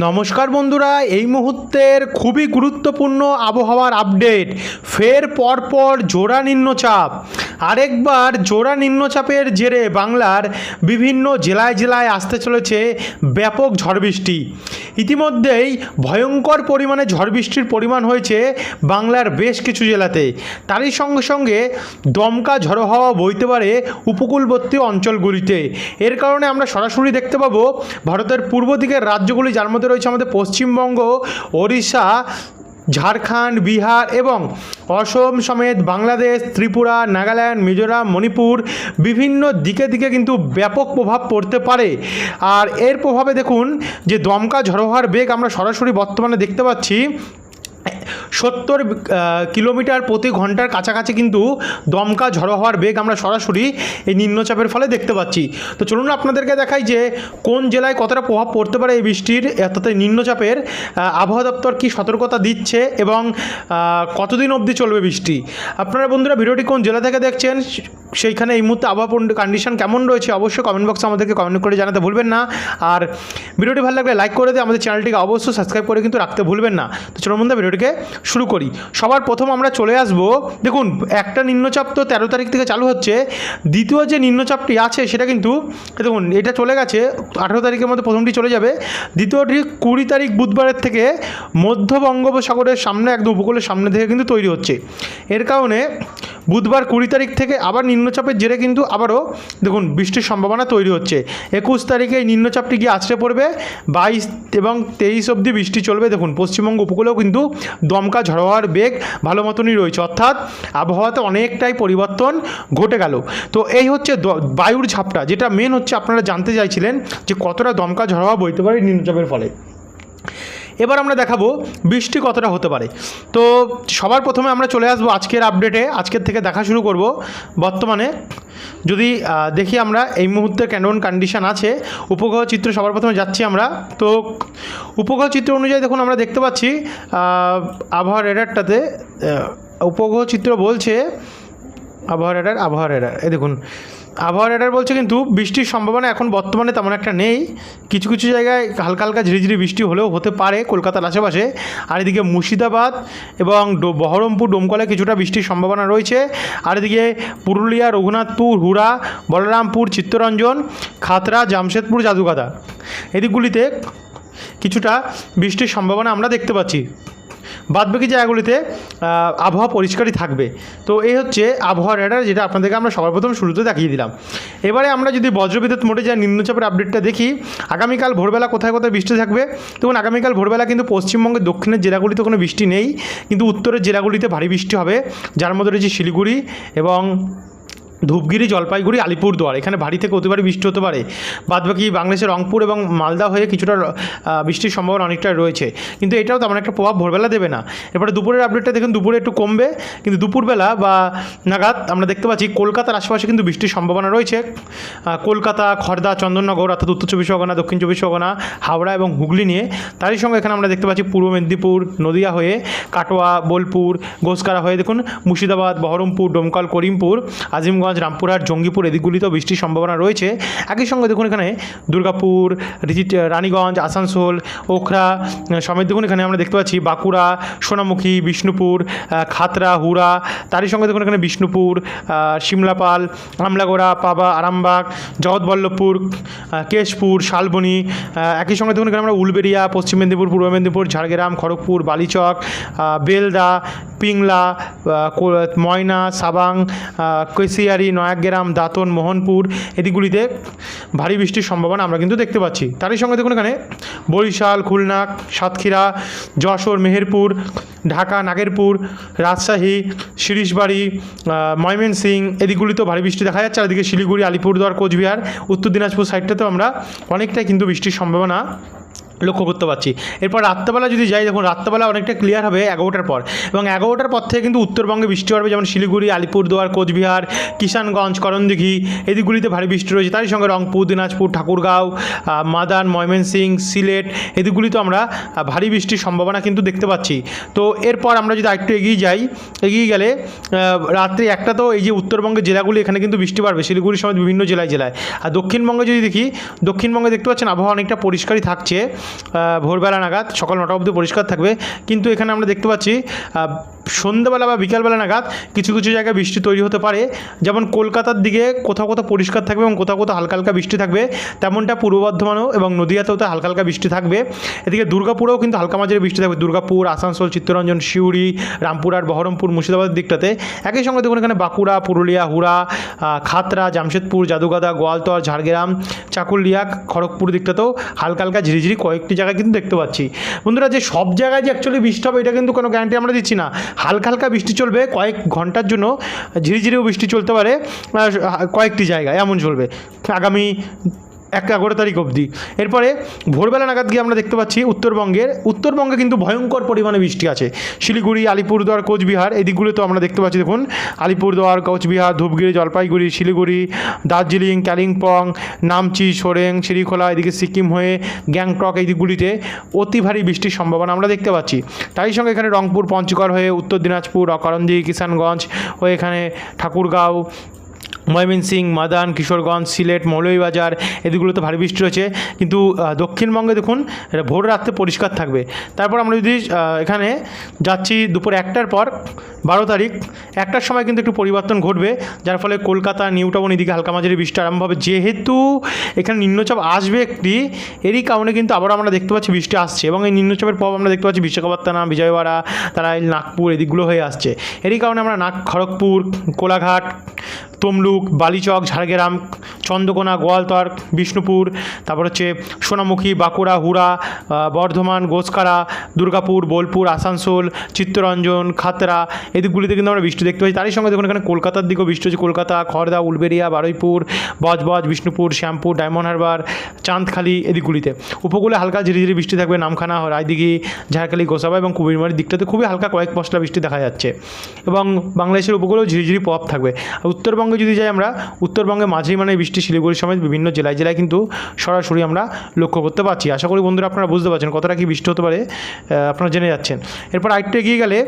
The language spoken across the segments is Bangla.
নমস্কার বন্ধুরা, এই মুহূর্তের খুবই গুরুত্বপূর্ণ আবহাওয়ার আপডেট। ফের পরপর জোড়া নিম্নচাপ। আরেকবার জোড়া নিম্নচাপের জেরে বাংলার বিভিন্ন জেলায় জেলায় আসতে চলেছে ব্যাপক ঝড় বৃষ্টি। ইতিমধ্যেই ভয়ঙ্কর পরিমাণে ঝড় বৃষ্টির পরিমাণ হয়েছে বাংলার বেশ কিছু জেলাতে। তারই সঙ্গে সঙ্গে দমকা ঝড়ো হাওয়া বইতে পারে উপকূলবর্তী অঞ্চলগুলিতে। এর কারণে আমরা সরাসরি দেখতে পাবো ভারতের পূর্ব দিকের রাজ্যগুলি, যার মধ্যে রয়েছে আমাদের পশ্চিমবঙ্গ, ওড়িশা, ঝাড়খণ্ড, বিহার এবং অসম সমেত বাংলাদেশ, ত্রিপুরা, নাগাল্যান্ড, মিজোরাম, মণিপুর বিভিন্ন দিকে দিকে কিন্তু ব্যাপক প্রভাব পড়তে পারে। আর এর প্রভাবে দেখুন যে দমকা ঝড়োহার বেগ আমরা সরাসরি বর্তমানে দেখতে পাচ্ছি সত্তর কিলোমিটার প্রতি ঘণ্টার কাছাকাছি কিন্তু দমকা ঝড়ো হওয়ার বেগ আমরা সরাসরি এই নিম্নচাপের ফলে দেখতে পাচ্ছি। তো চলুন আপনাদেরকে দেখাই যে কোন জেলায় কতটা প্রভাব পড়তে পারে এই বৃষ্টির অর্থাৎ নিম্নচাপের আবহাওয়া দপ্তর কী সতর্কতা দিচ্ছে এবং কতদিন অবধি চলবে বৃষ্টি? আপনারা বন্ধুরা ভিডিওটি কোন জেলা থেকে দেখছেন, সেইখানে এই মুহূর্তে আবহাওয়া কন্ডিশন কেমন রয়েছে অবশ্যই কমেন্ট বক্সে আমাদেরকে কমেন্ট করে জানাতে ভুলবেন না। আর ভিডিওটি ভালো লাগলে লাইক করে দিয়ে আমাদের চ্যানেলটিকে অবশ্যই সাবস্ক্রাইব করে কিন্তু রাখতে ভুলবেন না। তো চলুন বন্ধুরা ভিডিওটিকে শুরু করি। সবার প্রথম আমরা চলে আসব। দেখুন, একটা নিম্নচাপ তো তেরো তারিখ থেকে চালু হচ্ছে। দ্বিতীয় যে নিম্নচাপটি আছে, সেটা কিন্তু, দেখুন, এটা চলে গেছে, আঠেরো তারিখের মধ্যে প্রথমটি চলে যাবে। দ্বিতীয়টি কুড়ি তারিখ বুধবারের থেকে মধ্য বঙ্গোপসাগরের সামনে, একদম উপকূলের সামনে থেকে কিন্তু তৈরি হচ্ছে। এর কারণে বুধবার কুড়ি তারিখ থেকে আবার নিম্নচাপের জেরে কিন্তু আবারও, দেখুন, বৃষ্টির সম্ভাবনা তৈরি হচ্ছে। একুশ তারিখে এই নিম্নচাপটি গিয়ে আছড়ে পড়বে। বাইশ এবং তেইশ অবধি বৃষ্টি চলবে। দেখুন, পশ্চিমবঙ্গ উপকূলেও কিন্তু দমকা ঝড়োয়ার বেগ ভালো মতনই রয়েছে। অর্থাৎ আবহাওয়াতে অনেকটাই পরিবর্তন ঘটে গেল। তো এই হচ্ছে বায়ুর ঝাপটা, যেটা মেন হচ্ছে আপনারা জানতে চাইছিলেন যে কতটা দমকা ঝড় বইতে পারে নিম্নচাপের ফলে। এবার আমরা দেখাবো বৃষ্টি কতটা হতে পারে। তো সবার প্রথমে আমরা চলে আসব আজকের আপডেটে আজকের থেকে দেখা শুরু করব বর্তমানে। যদি দেখি আমরা এই মুহূর্তে কেমন কন্ডিশন আছে, উপগ্রহ চিত্র সবার প্রথমে যাচ্ছি আমরা। তো উপগ্রহ চিত্র অনুযায়ী দেখুন আমরা দেখতে পাচ্ছি আবহাওয়া রেডারটাতে উপগ্রহ চিত্র বলছে, আবহাওয়া রেডার আবহাওয়া রেডার এই দেখুন আবহাওয়া রেডার বলছে কিন্তু বৃষ্টির সম্ভাবনা এখন বর্তমানে তেমন একটা নেই। কিছু কিছু জায়গায় হালকা হালকা ঝিরিঝিরি বৃষ্টি হলেও হতে পারে কলকাতার আশেপাশে। আর এদিকে মুর্শিদাবাদ এবং বহরমপুর, ডোমকলে কিছুটা বৃষ্টির সম্ভাবনা রয়েছে। আর এদিকে পুরুলিয়া, রঘুনাথপুর, হুড়া, বলরামপুর, চিত্তরঞ্জন, খাতরা, জামশেদপুর জাদুগাদা এদিকগুলিতে কিছুটা বৃষ্টির সম্ভাবনা আমরা দেখতে পাচ্ছি। বাদবাকি জায়গাগুলিতে আবহাওয়া পরিষ্কারই থাকবে। তো এই হচ্ছে আবহাওয়া রেডার যেটা আপনাদেরকে আমরা সবার প্রথম শুরুতে দেখিয়ে দিলাম। এবারে আমরা যদি বজ্রবিদ্যুৎ মোটে যাই নিম্নচাপের আপডেটটা দেখি, আগামীকাল ভোরবেলা কোথায় কোথায় বৃষ্টি থাকবে? দেখুন, আগামীকাল ভোরবেলা কিন্তু পশ্চিমবঙ্গের দক্ষিণের জেলাগুলিতে কোনো বৃষ্টি নেই, কিন্তু উত্তরের জেলাগুলিতে ভারী বৃষ্টি হবে, যার মধ্যে রয়েছে শিলিগুড়ি এবং ধূপগিরি, জলপাইগুড়ি, আলিপুরদুয়ার। এখানে ভারী থেকে অতি ভারী বৃষ্টি হতে পারে। বাদবাকি বাংলাদেশের রংপুর এবং মালদা হয়ে কিছুটা বৃষ্টির সম্ভাবনা অনেকটাই রয়েছে। কিন্তু এটাও তেমন একটা প্রভাব ভোরবেলা দেবে না। এরপরে দুপুরের আপডেটটা দেখুন, দুপুরে একটু কমবে। কিন্তু দুপুরবেলা বা নাগাদ আমরা দেখতে পাচ্ছি, কলকাতার আশেপাশে কিন্তু বৃষ্টির সম্ভাবনা রয়েছে। কলকাতা খড়দা চন্দননগর অর্থাৎ উত্তর চব্বিশ পরগনা, দক্ষিণ চব্বিশ পরগনা, হাওড়া এবং হুগলি নিয়ে তারই সঙ্গে এখানে আমরা দেখতে পাচ্ছি পূর্ব মেদিনীপুর, নদিয়া হয়ে কাটোয়া, বোলপুর ঘোষকারা হয়ে দেখুন, মুর্শিদাবাদ, বহরমপুর, ডোমকল, করিমপুর, আজিমগঞ্জ রামপুরহাট, জঙ্গিপুর এদিকগুলিতেও বৃষ্টির সম্ভাবনা রয়েছে। একই সঙ্গে দেখুন এখানে দুর্গাপুর রানীগঞ্জ, আসানসোল, ওখরা, সমেত দেখুন এখানে আমরা দেখতে পাচ্ছি বাঁকুড়া, সোনামুখী, বিষ্ণুপুর খাতরা, হুড়া। তারই সঙ্গে দেখুন এখানে বিষ্ণুপুর শিমলাপাল, আমলাগোড়া, পাবা, আরামবাগ, জগৎবল্লভপুর কেশপুর, শালবনী। একই সঙ্গে দেখুন এখানে আমরা উলবেড়িয়া, পশ্চিম মেদিনীপুর, পূর্ব মেদিনীপুর, ঝাড়গ্রাম, খড়গপুর, বালিচক বেলদা পিংলা ময়না, সাবাং কৈশিয়ারি, নয়াগ্রাম, দাঁতন, মোহনপুর এদিকগুলিতে ভারী বৃষ্টির সম্ভাবনা আমরা কিন্তু দেখতে পাচ্ছি। তারই সঙ্গে দেখুন এখানে বরিশাল, খুলনা, সাতক্ষীরা, যশোর, মেহেরপুর, ঢাকা, নাগেরপুর, রাজশাহী শিরিশবাড়ি ময়মনসিং এদিকগুলিতেও ভারী বৃষ্টি দেখা যাচ্ছে। আর এদিকে শিলিগুড়ি, আলিপুরদুয়ার, কোচবিহার, উত্তর দিনাজপুর সাইডটাতেও আমরা অনেকটাই কিন্তু বৃষ্টির সম্ভাবনা লক্ষ্য করতে পারছি। এরপর রাত্রেবেলা যদি যাই, দেখুন রাত্রেবেলা অনেকটা ক্লিয়ার হবে এগারোটার পর এবং এগারোটার পর থেকে কিন্তু উত্তরবঙ্গে বৃষ্টি হবে, যেমন শিলিগুড়ি, আলিপুরদুয়ার, কোচবিহার, কিষানগঞ্জ, করণদিঘি, এদিকগুলিতে ভারী বৃষ্টি রয়েছে। তারই সঙ্গে রংপুর, দিনাজপুর, ঠাকুরগাঁও মাদান ময়মনসিং, সিলেট এদিকগুলিতে আমরা ভারী বৃষ্টির সম্ভাবনা কিন্তু দেখতে পাচ্ছি। তো এরপর আমরা যদি আরেকটু এগিয়ে যাই, এগিয়ে গেলে রাত্রি একটা তো এই যে উত্তরবঙ্গের জেলাগুলি, এখানে কিন্তু বৃষ্টি বাড়বে, শিলিগুড়ি সমেত বিভিন্ন জেলায় জেলায়। আর দক্ষিণবঙ্গে যদি দেখি, দক্ষিণবঙ্গে দেখতে পাচ্ছেন আবহাওয়া অনেকটা পরিষ্কারই থাকছে। ভোরবেলা নাগাদ সকাল নটা অবধি পরিষ্কার থাকবে। কিন্তু এখানে আমরা দেখতে পাচ্ছি সন্ধ্যাবেলা বা বিকালবেলা নাগাদ কিছু কিছু জায়গায় বৃষ্টি তৈরি হতে পারে। যেমন কলকাতার দিকে কোথাও কোথাও পরিষ্কার থাকবে এবং কোথাও কোথাও হালকা হালকা বৃষ্টি থাকবে। তেমনটা পূর্ব বর্ধমানেও এবং নদীয়াতেও তো হালকা হালকা বৃষ্টি থাকবে। এদিকে দুর্গাপুরেও কিন্তু হালকা মাঝারি বৃষ্টি থাকবে। দুর্গাপুর, আসানসোল, চিত্তরঞ্জন, সিউড়ি, রামপুরহাট, বহরমপুর, মুর্শিদাবাদের দিকটাতে একই সঙ্গে দেখুন এখানে বাঁকুড়া, পুরুলিয়া, হুড়া খাতরা, জামশেদপুর, জাদুগাদা, গোয়ালতর, ঝাড়গ্রাম, চাকুলিয়া, খড়গপুর দিকটাতেও হালকা হালকা ঝিরিঝিরি কয়েকটি জায়গায় কিন্তু দেখতে পাচ্ছি। বন্ধুরা যে সব জায়গায় যে অ্যাকচুয়ালি বৃষ্টি হবে এটা কিন্তু কোনো গ্যারান্টি আমরা দিচ্ছি না। হালকা হালকা বৃষ্টি চলবে, কয়েক ঘণ্টার জন্য ঝিরিঝিরিও বৃষ্টি চলতে পারে কয়েকটি জায়গায় এমন চলবে। আগামী এক এগারো তারিখ অবধি। এরপরে ভোরবেলা নাগাদ গিয়ে আমরা দেখতে পাচ্ছি উত্তরবঙ্গের, উত্তরবঙ্গে কিন্তু ভয়ঙ্কর পরিমাণে বৃষ্টি আছে। শিলিগুড়ি, আলিপুরদুয়ার, কোচবিহার, এই দিকগুলোতে আমরা দেখতে পাচ্ছি, দেখুন, আলিপুরদুয়ার, কোচবিহার, ধূপগিরি, জলপাইগুড়ি, শিলিগুড়ি, দার্জিলিং, কালিম্পং, নামচি, সোরেং, শ্রীখোলা, এদিকে সিকিম হয়ে গ্যাংটক, এই দিকগুলিতে অতি ভারী বৃষ্টির সম্ভাবনা আমরা দেখতে পাচ্ছি। তারই সঙ্গে এখানে রংপুর, পঞ্চগড় হয়ে উত্তর দিনাজপুর অকারন্দি কিষানগঞ্জ, হয়ে এখানে ঠাকুরগাঁও ময়মনসিং মাদান, কিশোরগঞ্জ, সিলেট, মৌলভীবাজার, এদিকগুলোতে ভারী বৃষ্টি রয়েছে। কিন্তু দক্ষিণবঙ্গে দেখুন, এটা ভোর রাত্রে পরিষ্কার থাকবে। তারপর আমরা যদি এখানে যাচ্ছি দুপুর একটার পর, বারো তারিখ, একটার সময় কিন্তু একটু পরিবর্তন ঘটবে, যার ফলে কলকাতা, নিউ টাউন, এদিকে হালকা মাঝারি বৃষ্টি আরম্ভ হবে। যেহেতু এখানে নিম্নচাপ আসবে একটি, এরই কারণে কিন্তু আবার আমরা দেখতে পাচ্ছি বৃষ্টি আসছে। এবং এই নিম্নচাপের প্রভাব আমরা দেখতে পাচ্ছি বিশাখাপত্তনম, বিজয়ওয়াড়া, তারা নাগপুর, এদিকগুলো হয়ে আসছে। এরই কারণে আমরা নাগ, খড়গপুর, কোলাঘাট তমলুক, বালিচক, ঝাড়গ্রাম, চন্দ্রকোনা, গোয়ালতর, বিষ্ণুপুর, তারপর হচ্ছে সোনামুখী, বাঁকুড়া, হুড়া বর্ধমান, গোসকারা, দুর্গাপুর, বোলপুর, আসানসোল, চিত্তরঞ্জন খাতড়া এদিকগুলিতে কিন্তু আমরা বৃষ্টি দেখতে পাচ্ছি। তারই সঙ্গে দেখুন এখানে কলকাতার দিকেও বৃষ্টি হচ্ছে। কলকাতা, খড়দা উলবেড়িয়া বারুইপুর, বজবজ, বিষ্ণুপুর, শ্যামপুর, ডায়মন্ড হারবার, চাঁদখালি এদিকগুলিতে। উপকূলে হালকা ঝিরিঝিরি বৃষ্টি থাকবে নামখানা, রায়দিঘি, ঝাড়খালি, গোসাবা এবং কুমিরমারির দিকটাতে খুবই হালকা কয়েক পশলা বৃষ্টি দেখা যাচ্ছে। এবং বাংলাদেশের উপকূলেও ঝিরিঝিরি প্রভাব থাকবে। আর উত্তরবঙ্গে যদি যাই আমরা, উত্তরবঙ্গে মাঝারি মানে বৃষ্টি, শিলিগুড়ি সমেত বিভিন্ন জেলায় জেলায় কিন্তু সরাসরি আমরা লক্ষ্য করতে পারছি। আশা করি বন্ধুরা আপনারা বুঝতে পারছেন কতটা কি বৃষ্টি হতে পারে আপনারা জেনে যাচ্ছেন। এরপর আরেকটু এগিয়ে গেলে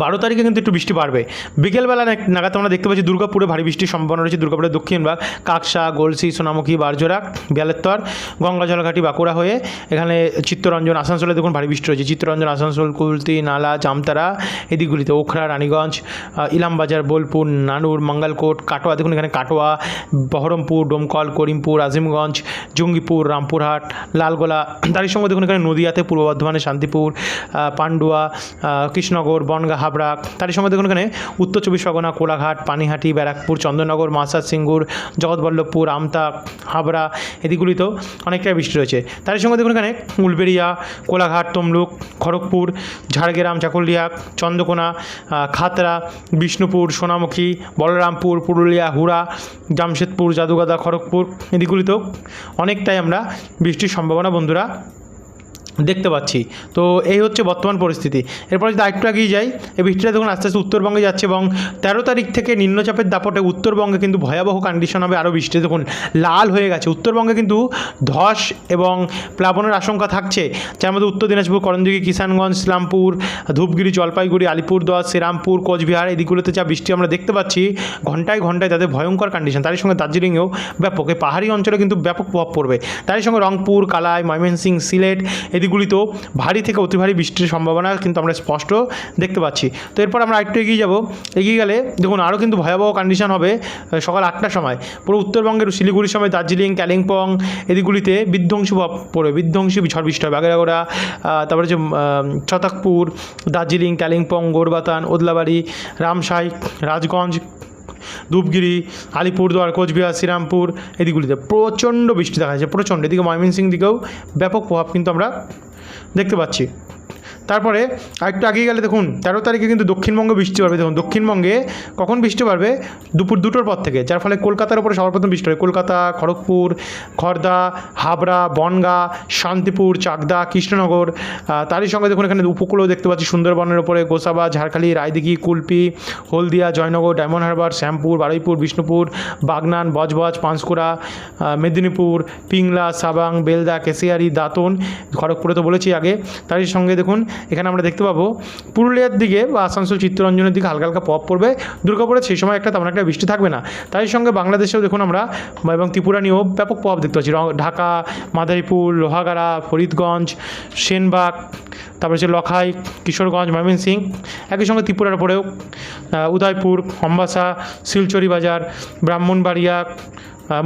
বারো তারিখে কিন্তু একটু বৃষ্টি বাড়বে। বিকেলবেলা নাগাদ আমরা দেখতে পাচ্ছি দুর্গাপুরে ভারী বৃষ্টির সম্ভাবনা রয়েছে, দুর্গাপুরের দক্ষিণ ভাগ, কাকসা, গলসি, সোনামুখী, বারজোড়া বেলেত্তর গঙ্গা জলঘাটি বাঁকুড়া হয়ে এখানে চিত্তরঞ্জন, আসানসোলে দেখুন ভারী বৃষ্টি রয়েছে। চিত্তরঞ্জন, আসানসোল, কুলতি, নালা, জামতারা, এদিকগুলিতে ওখরা, রানীগঞ্জ ইলামবাজার, বোলপুর, নানুর, মঙ্গলকোট, কাটোয়া, দেখুন এখানে কাটোয়া, বহরমপুর, ডোমকল, করিমপুর, আজিমগঞ্জ, জঙ্গিপুর, রামপুরহাট, লালগোলা, তারই সঙ্গে দেখুন এখানে নদিয়াতে, পূর্ব বর্ধমানে, শান্তিপুর পান্ডুয়া কৃষ্ণনগর, বনগা হাবড়া। তারই সঙ্গে দেখুন এখানে উত্তর চব্বিশ পরগনা, কোলাঘাট, পানিহাটি, ব্যারাকপুর, চন্দননগর মাসাদ সিঙ্গুর, জগৎবল্লভপুর, আমতা, হাবড়া এদিকগুলিতেও অনেকটাই বৃষ্টি রয়েছে। তারই সঙ্গে দেখুন এখানে উলবেড়িয়া, কোলাঘাট, তমলুক, খড়গপুর, ঝাড়গ্রাম, চাকুলিয়া, চন্দ্রকোনা খাতরা বিষ্ণুপুর, সোনামুখী, বলরামপুর, পুরুলিয়া, হুড়া, জামশেদপুর, জাদুগাদা, খড়গপুর এদিকগুলিতেও অনেকটাই আমরা বৃষ্টির সম্ভাবনা বন্ধুরা দেখতে পাচ্ছি। তো এই হচ্ছে বর্তমান পরিস্থিতি। এরপর যদি আরেকটু আগিয়ে যাই, এই বৃষ্টিটা দেখুন আস্তে আস্তে উত্তরবঙ্গে যাচ্ছে এবং তেরো তারিখ থেকে নিম্নচাপের দাপটে উত্তরবঙ্গে কিন্তু ভয়াবহ কন্ডিশন হবে, আরও বৃষ্টি। দেখুন, লাল হয়ে গেছে। উত্তরবঙ্গে কিন্তু ধস এবং প্লাবনের আশঙ্কা থাকছে। যার মধ্যে উত্তর দিনাজপুর, করণদিঘি, কিষানগঞ্জ, ইসলামপুর ধূপগিরি জলপাইগুড়ি, আলিপুরদুয়ার, শ্রীরামপুর, কোচবিহার এদিকগুলোতে যা বৃষ্টি আমরা দেখতে পাচ্ছি, ঘন্টায় ঘন্টায় তাদের ভয়ঙ্কর কন্ডিশন তারই সঙ্গে দার্জিলিংয়েও ব্যাপক। এই পাহাড়ি অঞ্চলে কিন্তু ব্যাপক প্রভাব পড়বে। তারই সঙ্গে রংপুর, কালাই ময়মনসিং সিলেট এদিকগুলিতেও ভারী থেকে অতি ভারী বৃষ্টির সম্ভাবনা কিন্তু আমরা স্পষ্ট দেখতে পাচ্ছি। তো এরপর আমরা একটু এগিয়ে যাব। এগিয়ে গেলে দেখুন, আরও কিন্তু ভয়াবহ কন্ডিশন হবে সকাল আটটার সময়। পুরো উত্তরবঙ্গের শিলিগুড়ির সময় দার্জিলিং কালিম্পং এদিকগুলিতে বিধ্বংসী প্রভাব পড়বে, বিধ্বংসী ঝড় বৃষ্টি হবে। বাগেরাগোড়া তারপরে যে ছতাকপুর দার্জিলিং কালিম্পং গোরবাতান, ওদলাবাড়ি রামসাই রাজগঞ্জ ধূপগিরি, আলিপুরদুয়ার, কোচবিহার, শ্রীরামপুর, এদিকগুলিতে প্রচণ্ড বৃষ্টি দেখা যাচ্ছে, প্রচণ্ড। এদিকে ময়মনসিং দিকেও ব্যাপক প্রভাব কিন্তু আমরা দেখতে পাচ্ছি। তারপরে আরেকটু আগে গেলে দেখুন, তেরো তারিখে কিন্তু দক্ষিণবঙ্গে বৃষ্টি পারবে দেখুন, দক্ষিণবঙ্গে কখন বৃষ্টি পারবে দুপুর দুটোর পর থেকে, যার ফলে কলকাতার উপরে সর্বপ্রথম বৃষ্টি হবে। কলকাতা, খড়গপুর খড়দা হাবড়া, বনগা, শান্তিপুর, চাকদা, কৃষ্ণনগর তারই সঙ্গে দেখুন এখানে উপকূলেও দেখতে পাচ্ছি। সুন্দরবনের উপরে গোসাবা, ঝাড়খালি, রায়দিঘি, কুলপি, হলদিয়া, জয়নগর, ডায়মন্ড হারবার, শ্যামপুর, বারুইপুর, বিষ্ণুপুর, বাগনান, বজবজ, পাঁশকুড়া মেদিনীপুর, পিংলা, সাবাং, বেলদা, কেশিয়ারি, দাঁতন, খড়গপুরে তো বলেছি আগে। তারই সঙ্গে দেখুন এখানে আমরা দেখতে পাবো পুরুলিয়ার দিকে বা আসানসোল চিত্তরঞ্জনের দিকে হালকা হালকা প্রভাব পড়বে। দুর্গাপুরে সেই সময় একটা তেমন একটা বৃষ্টি থাকবে না। তাই সঙ্গে বাংলাদেশেও দেখুন আমরা এবং ত্রিপুরা নিয়েও ব্যাপক প্রভাব দেখতে পাচ্ছি। ঢাকা মাদারীপুর লোহাগাড়া ফরিদগঞ্জ সেনবাগ তারপরে হচ্ছে লখাই কিশোরগঞ্জ ময়মনসিং একই সঙ্গে ত্রিপুরার উপরেও আহ, উদয়পুর অম্বাসা শিলচরি বাজার ব্রাহ্মণবাড়িয়া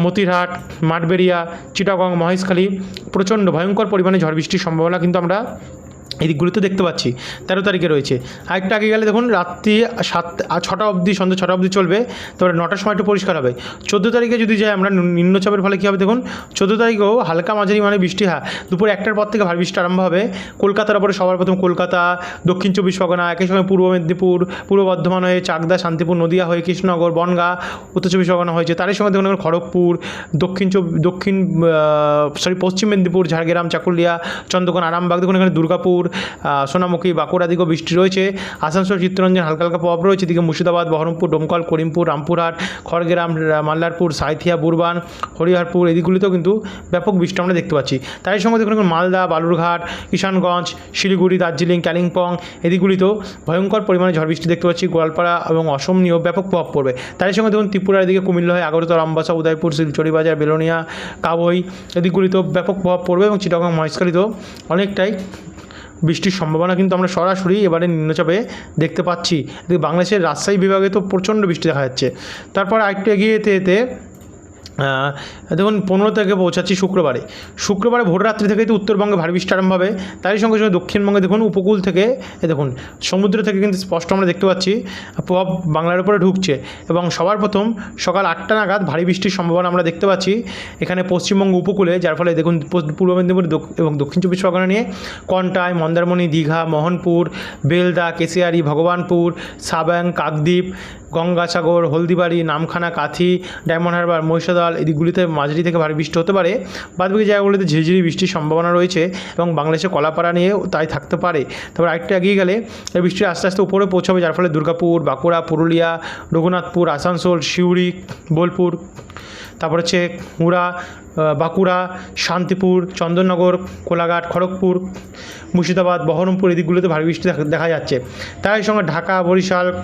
মতিরহাট মাঠবেড়িয়া চিটাগং মহেশখালী। প্রচণ্ড ভয়ঙ্কর পরিমাণে ঝড় বৃষ্টির সম্ভাবনা কিন্তু আমরা এই দিকগুলিতে দেখতে পাচ্ছি, তেরো তারিখে রয়েছে। আরেকটা আগে গেলে দেখুন, রাত্রি সাত ছটা অবধি, সন্ধ্যে ছটা অবধি চলবে, তারপরে নটার সময় একটু পরিষ্কার হবে। চোদ্দ তারিখে যদি যাই আমরা নিম্নচাপের ফলে কী হবে দেখুন, চোদ্দ তারিখেও হালকা মাঝারি মানে বৃষ্টি হ্যাঁ। দুপুর একটার পর থেকে ভারী বৃষ্টি আরম্ভ হবে। কলকাতার ওপরে সবার প্রথম কলকাতা, দক্ষিণ চব্বিশ পরগনা, একই সময় পূর্ব মেদিনীপুর, পূর্ব বর্ধমান হয়ে চাকদা, শান্তিপুর, নদিয়া হয়ে কৃষ্ণনগর, বনগাঁ, উত্তর চব্বিশ পরগনা হয়েছে। তারই সঙ্গে দেখুন খড়গপুর, দক্ষিণ দক্ষিণ সরি পশ্চিম মেদিনীপুর, ঝাড়গ্রাম, চাকুলিয়া, চন্দ্রকোনা, আরামবাগ, দেখুন এখানে দুর্গাপুর সোনামুখী, বাঁকুড়া দিকেও বৃষ্টি রয়েছে। আসানসোল, চিত্তরঞ্জন হালকা হালকা প্রভাব রয়েছে। এদিকে মুর্শিদাবাদ, বহরমপুর, ডোমকল, করিমপুর, রামপুরহাট, খড়গ্রাম মাল্লারপুর সাঁইথিয়া, বুরবান, হরিহরপুর এদিকগুলিতেও কিন্তু ব্যাপক বৃষ্টি আমরা দেখতে পাচ্ছি। তারই সঙ্গে দেখুন মালদা, বালুরঘাট, কিষানগঞ্জ, শিলিগুড়ি, দার্জিলিং, কালিম্পং এদিকগুলিতেও ভয়ঙ্কর পরিমাণে ঝড় বৃষ্টি দেখতে পাচ্ছি। গোয়ালপাড়া এবং অসম নিয়েও ব্যাপক প্রভাব পড়বে। তারই সঙ্গে দেখুন, ত্রিপুরার দিকে কুমিল্লা হয়ে আগরতলা আমবাসা উদয়পুর শিলচরি বাজার বেলোনিয়া কাবই এদিকগুলিতেও ব্যাপক প্রভাব পড়বে এবং চিটাগং, মহেশখালীতেও অনেকটাই বৃষ্টির সম্ভাবনা কিন্তু আমরা সরাসরি এবারে নিম্নচাপে দেখতে পাচ্ছি। বাংলাদেশের রাজশাহী বিভাগে তো প্রচণ্ড বৃষ্টি দেখা যাচ্ছে। তারপর আরেকটু এগিয়ে যেতে যেতে দেখুন, পনেরো থেকে পৌঁছাচ্ছি শুক্রবারে। শুক্রবারে ভোর রাত্রি থেকেই তো উত্তরবঙ্গে ভারী বৃষ্টি আরম্ভ হবে। তারই সঙ্গে সঙ্গে দক্ষিণবঙ্গে দেখুন, উপকূল থেকে দেখুন, সমুদ্র থেকে কিন্তু স্পষ্ট আমরা দেখতে পাচ্ছি প্রভাব বাংলার উপরে ঢুকছে। এবং সবার প্রথম সকাল আটটা নাগাদ ভারী বৃষ্টির সম্ভাবনা আমরা দেখতে পাচ্ছি, এখানে পশ্চিমবঙ্গ উপকূলে, যার ফলে দেখুন পূর্ব মেদিনীপুর এবং দক্ষিণ চব্বিশ পরগনা নিয়ে কন্টাই, মন্দারমণি, দীঘা, মোহনপুর, বেলদা, কেশিয়ারি, ভগবানপুর, সাবাং, কাকদ্বীপ গঙ্গাসাগর, হলদিবাড়ি, নামখানা, কাথি, ডায়মন্ড হারবার, মহিষাদল এদিকগুলিতে মাঝারি থেকে ভারী বৃষ্টি হতে পারে। বাদবাকি জায়গাগুলিতে ঝিরিঝিরি বৃষ্টির সম্ভাবনা রয়েছে এবং বাংলাদেশে কলাপাড়া নিয়েও তাই থাকতে পারে। তারপর আরেকটু এগিয়ে গেলে এই বৃষ্টি আস্তে আস্তে উপরে পৌঁছাবে, যার ফলে দুর্গাপুর, বাঁকুড়া, পুরুলিয়া, রঘুনাথপুর, আসানসোল, সিউড়ি, বোলপুর, তারপর হচ্ছে হুড়া বাঁকুড়া, শান্তিপুর, চন্দননগর, কোলাঘাট, খড়গপুর, মুর্শিদাবাদ, বহরমপুর এদিকগুলোতে ভারী বৃষ্টি দেখা- যাচ্ছে। তার সঙ্গে ঢাকা, বরিশাল,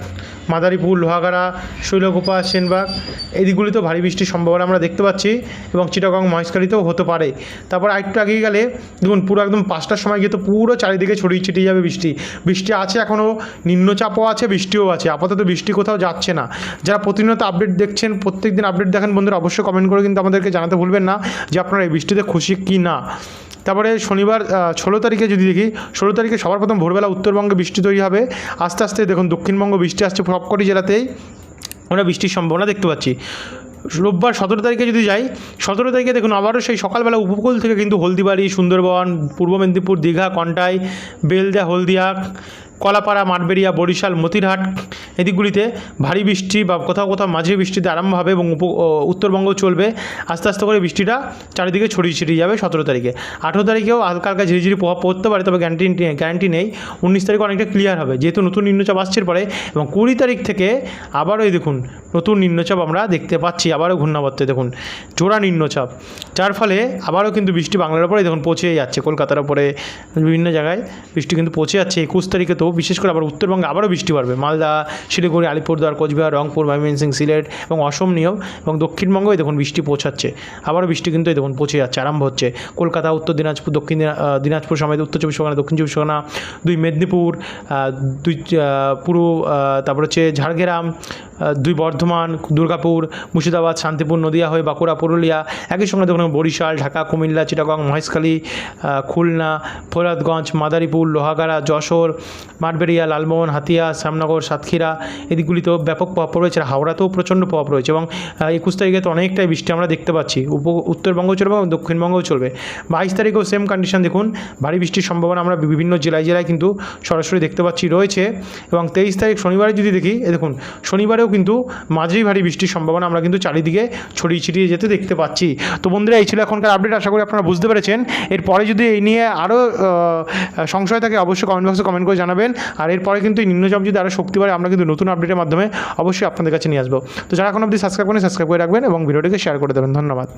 মাদারীপুর, লোহাগাড়া, শৈলকুপা, সেনবাগ এই দিকগুলিতেও ভারী বৃষ্টির সম্ভাবনা আমরা দেখতে পাচ্ছি এবং চিটাগং মহেশখালীতেও হতে পারে। তারপর আরেকটু আগিয়ে গেলে দেখুন পুরো একদম পাঁচটার সময় গিয়ে তো পুরো চারিদিকে ছড়িয়ে ছিটিয়ে যাবে বৃষ্টি। বৃষ্টি আছে এখনও, নিম্নচাপও আছে, বৃষ্টিও আছে। আপাতত বৃষ্টি কোথাও যাচ্ছে না। যারা প্রতিনিয়ত আপডেট দেখছেন প্রত্যেক দিন আপডেট দেখেন বন্ধুরা, অবশ্যই কমেন্ট করে কিন্তু আমাদেরকে জানাতে ভুলবেন না। যে আপনারা এই বৃষ্টিতে খুশি কি না? তারপরে শনিবার ষোলো তারিখে যদি দেখি, ষোলো তারিখে সবার প্রথম ভোরবেলা উত্তরবঙ্গে বৃষ্টি তৈরি হবে। আস্তে আস্তে দেখুন, দক্ষিণবঙ্গ বৃষ্টি আসছে সবকটি জেলাতেই। আমরা বৃষ্টির সম্ভাবনা দেখতে পাচ্ছি। রোববার সতেরো তারিখে যদি যাই, সতেরো তারিখে দেখুন আবারও সেই সকালবেলা উপকূল থেকে কিন্তু হলদিবাড়ি, সুন্দরবন, পূর্ব মেদিনীপুর, দীঘা, কন্টাই, বেলদা, হলদিয়া কলাপাড়া, মাঠবেড়িয়া, বরিশাল, মতিরহাট এদিকগুলিতে ভারী বৃষ্টি বা কোথাও কোথাও মাঝারি বৃষ্টিতে আরম্ভ হবে এবং উপ উত্তরবঙ্গ চলবে। আস্তে আস্তে করে বৃষ্টিটা চারিদিকে ছড়িয়ে ছিটিয়ে যাবে সতেরো তারিখে। আঠেরো তারিখেও হালকা হালকা ঝিরিঝিরি প্রভাব পড়তে পারে, তবে গ্যারান্টি গ্যারান্টি নেই। উনিশ তারিখে অনেকটা ক্লিয়ার হবে। যেহেতু নতুন নিম্নচাপ আসছে পরে এবং কুড়ি তারিখ থেকে আবারও এই দেখুন, নতুন নিম্নচাপ আমরা দেখতে পাচ্ছি। আবারও ঘূর্ণাবর্তে দেখুন, জোড়া নিম্নচাপ। যার ফলে আবারও কিন্তু বৃষ্টি বাংলার উপরে দেখুন পৌঁছে যাচ্ছে। কলকাতার উপরে বিভিন্ন জায়গায় বৃষ্টি কিন্তু পৌঁছে যাচ্ছে। একুশ তারিখে তো বিশেষ করে আবার উত্তরবঙ্গে আবারও বৃষ্টি বাড়বে। মালদা, শিলিগুড়ি আলিপুরদুয়ার কোচবিহার, রংপুর, ময়মনসিং, সিলেট এবং অসম নিয়ম এবং দক্ষিণবঙ্গেও দেখুন বৃষ্টি পৌঁছাচ্ছে। আবারও বৃষ্টি কিন্তু দেখুন পৌঁছে যাচ্ছে, আরম্ভ হচ্ছে। কলকাতা, উত্তর দিনাজপুর, দক্ষিণ দিনাজপুর সমেত উত্তর চব্বিশ পরগনা, দক্ষিণ চব্বিশ পরগনা, দুই মেদিনীপুর দুই পুরো তারপর হচ্ছে ঝাড়গ্রাম দুই বর্ধমান, দুর্গাপুর, মুর্শিদাবাদ, শান্তিপুর, নদিয়া হয়ে বাঁকুড়া, পুরুলিয়া। একই সঙ্গে দেখুন বরিশাল, ঢাকা, কুমিল্লা, চিটাগং, মহেশখালী খুলনা ফরিদগঞ্জ মাদারীপুর, লোহাগাড়া, যশোর, মাঠবেড়িয়া, লালমোহন, হাতিয়া, শ্যামনগর, সাতক্ষীরা। এদিকগুলিতেও ব্যাপক প্রভাব রয়েছে হাওড়াতেও প্রচণ্ড প্রভাব রয়েছে এবং একুশ তারিখে তো অনেকটাই বৃষ্টি আমরা দেখতে পাচ্ছি। উপ, উত্তরবঙ্গ চলবে এবং দক্ষিণবঙ্গও চলবে। বাইশ তারিখেও সেম কন্ডিশন দেখুন, ভারী বৃষ্টির সম্ভাবনা আমরা বিভিন্ন জেলায় জেলায় কিন্তু সরাসরি দেখতে পাচ্ছি রয়েছে। এবং তেইশ তারিখ শনিবারে যদি দেখি দেখুন শনিবারেও কিন্তু মাঝেই ভারী বৃষ্টির সম্ভাবনা আমরা কিন্তু চারিদিকে ছড়িয়ে ছিটিয়ে যেতে দেখতে পাচ্ছি। তো বন্ধুরা, এই ছিল এখনকার আপডেট আশা করি আপনারা বুঝতে পেরেছেন। এরপরে যদি এই নিয়ে আরও সংশয় থাকে, অবশ্যই কমেন্ট বক্সে কমেন্ট করে জানাবেন। আর এরপরে কিন্তু এই নিম্নচাপ যদি আরও শক্তি বাড়ে, আমরা কিন্তু নতুন আপডেটের মাধ্যমে অবশ্যই আপনাদের কাছে নিয়ে আসব। তো যারা এখন অবধি সাবস্ক্রাইব করেন সাবস্ক্রাইব করে রাখবেন এবং ভিডিওটিকে শেয়ার করে দেবেন। ধন্যবাদ।